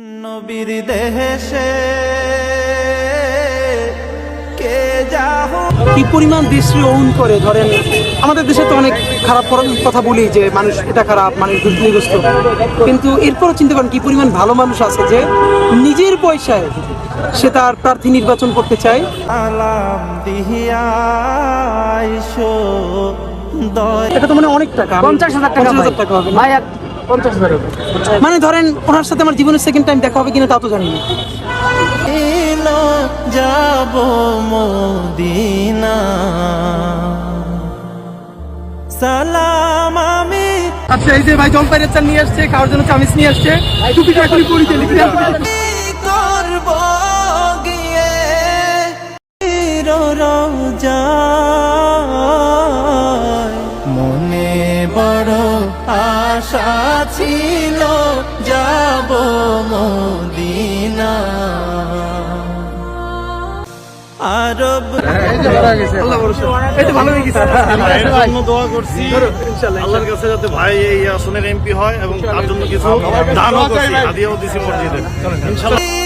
নবীর দেশে কে যাহ কি পরিমাণ দৃষ্টি ওন করে ধরেন আমাদের দেশে তো অনেক খারাপ কথা বলি যে মানুষ এটা খারাপ মানুষ দুর্নীতিগ্রস্ত। কিন্তু এরপরও চিন্তা করেন কি পরিমাণ ভালো মানুষ আছে যে নিজের পয়সায় সে তার প্রার্থী নির্বাচন করতে চায়। এটা তো মানে অনেক টাকা। পঞ্চাশ হাজার টাকা টাকা হবে। মানে ধরেন ওনার সাথে আমার জীবনের সেকেন্ড টাইম দেখা হবে কিনা তা তো জানি না যাব মদিনা। সালাম আমি আচ্ছা এই যে ভাই জলপাইয়ের চাল নিয়ে আসছে খাওয়ার জন্য চামিচ নিয়ে আসছে। টুপিটা এখনই পরিচয় লিখে আশা ছিল যাব মদিনা। আরব দোয়া করছি আল্লাহর কাছে যাতে ভাই এই আসনের এমপি হয় এবং তার জন্য কিছু দানও করছি হাদিয়াও দিছি মসজিদে। ইনশাল্লাহ।